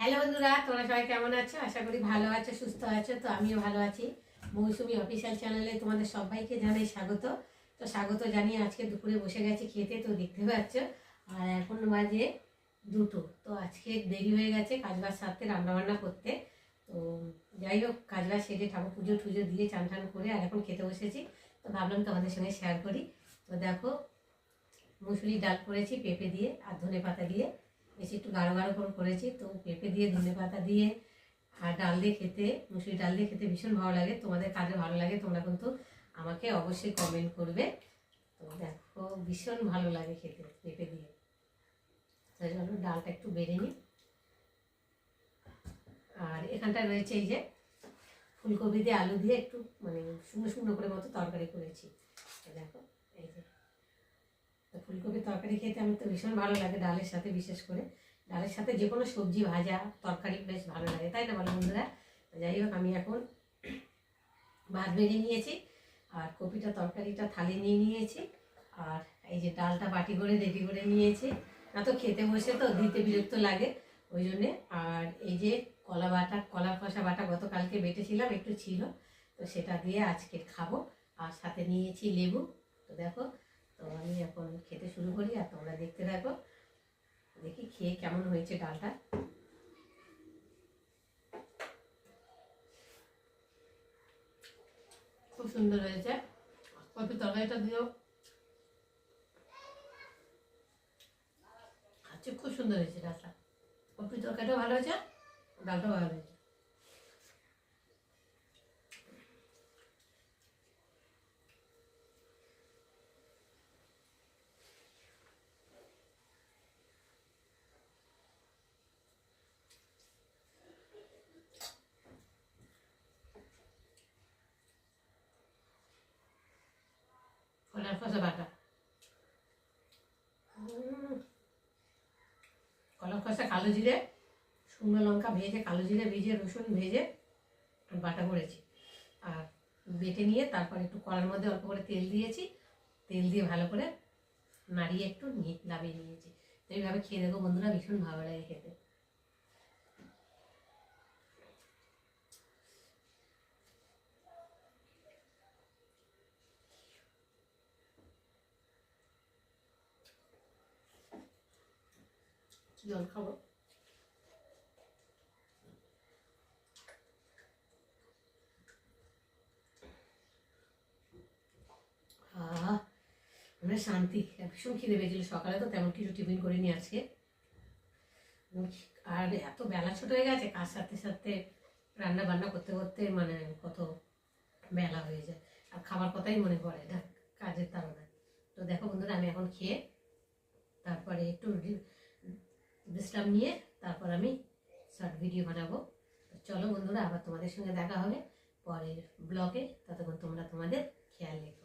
Hello বন্ধুরা, তোমরা সবাই কেমন আছো? আশা করি ভালো আছো, সুস্থ আছো। তো আমিও ভালো আছি। মৌসুমি অফিসিয়াল চ্যানেলে তোমাদের সবাইকে জানাই স্বাগত। তো স্বাগত জানিয়ে আজকে দুপুরে বসে গেছি খেতে, তো দেখতে পাচ্ছ। আর এখন বাজে দুটো। তো আজকে দেরি হয়ে গেছে কাজবাজ সারতে, রান্নাবান্না করতে। তো যাই হোক, কাজবাজ সেরে ঠাকুর পুজো টুজো দিয়ে চান টান করে আর এখন খেতে বসেছি। তো ভাবলাম তোমাদের সঙ্গে শেয়ার করি। তো দেখো মুসুরি ডাল করেছি পেঁপে দিয়ে আর ধনে পাতা দিয়ে। বেশি একটু গাঢ় গাঢ় করে করেছি, তো পেঁপে দিয়ে, ধনে পাতা দিয়ে আর ডাল দিয়ে খেতে মুসুরি ডাল দিয়ে খেতে ভীষণ ভালো লাগে। তোমাদের কাজে ভালো লাগে, তোমরা কিন্তু আমাকে অবশ্যই কমেন্ট করবে। তো দেখো, ভীষণ ভালো লাগে খেতে পেঁপে দিয়ে। তাই জন্য ডালটা একটু বেড়ে নিই। আর এখানটা রয়েছে এই যে ফুলকপি দিয়ে আলু দিয়ে একটু মানে শুকনো শুকনো করে মতো তরকারি করেছি। দেখো তো ফুলকপি তরকারি খেতে আমার তো ভীষণ ভালো লাগে ডালের সাথে, বিশেষ করে। ডালের সাথে যে কোনো সবজি ভাজা, তরকারি বেশ ভালো লাগে, তাই না বলো বন্ধুরা? যাই হোক, আমি এখন ভাত বেড়ে নিয়েছি, আর কপিটা, তরকারিটা থালি নিয়ে নিয়েছি, আর এই যে ডালটা বাটি করে, রেডি করে নিয়েছি। না তো খেতে বসে তো, দিতে বিরক্ত লাগে, ওই জন্যে। আর এই যে কলা বাটা কলা খসা বাটা গতকালকে বেটেছিলাম, একটু ছিল, তো সেটা দিয়ে আজকে খাব। আর সাথে নিয়েছি লেবু, তো দেখো তো আমি এখন খেতে শুরু করি আর তোমরা দেখতে থাকো। দেখি খেয়ে কেমন হয়েছে ডালটা। খুব সুন্দর হয়েছে। কপি তরকারিটা দিও। আচ্ছা খুব সুন্দর হয়েছে ডালটা। কপি তরকারিটাও ভালো হয়েছে, ডালটাও ভালো হয়েছে। কলার খসা বাটা কলার খসা কালো জিরে, শুকনো লঙ্কা ভেজে, কালো জিরে ভেজে, রসুন ভেজে বাটা করেছি। আর বেটে নিয়ে তারপর একটু কলার মধ্যে অল্প করে তেল দিয়েছি। তেল দিয়ে ভালো করে নাড়িয়ে একটু নিয়ে নামিয়ে নিয়েছি। এইভাবে খেয়ে দেখো বন্ধুরা, ভীষণ ভালো লাগে খেতে। জল খাব। মানে শান্তি। ভীষণ খিদে পেয়েছিল। সকালে তো তেমন কিছু টিফিন করিনি আজকে। আর এত বেলা ছোট হয়ে গেছে, কাজ সাথে সাথে রান্না বান্না করতে করতে মানে কত বেলা হয়ে যায়। আর খাবার কথাই মনে পড়ে না, কাজের তাড়নায়। তো দেখো বন্ধুরা, আমি এখন খেয়ে তারপরে একটু বিশ্রাম নিয়ে তারপর আমি শর্ট ভিডিও বানাবো। চলো বন্ধুরা, আবার তোমাদের সঙ্গে দেখা হবে পরের ব্লগে ততক্ষণ তোমরা তোমাদের খেয়াল রেখো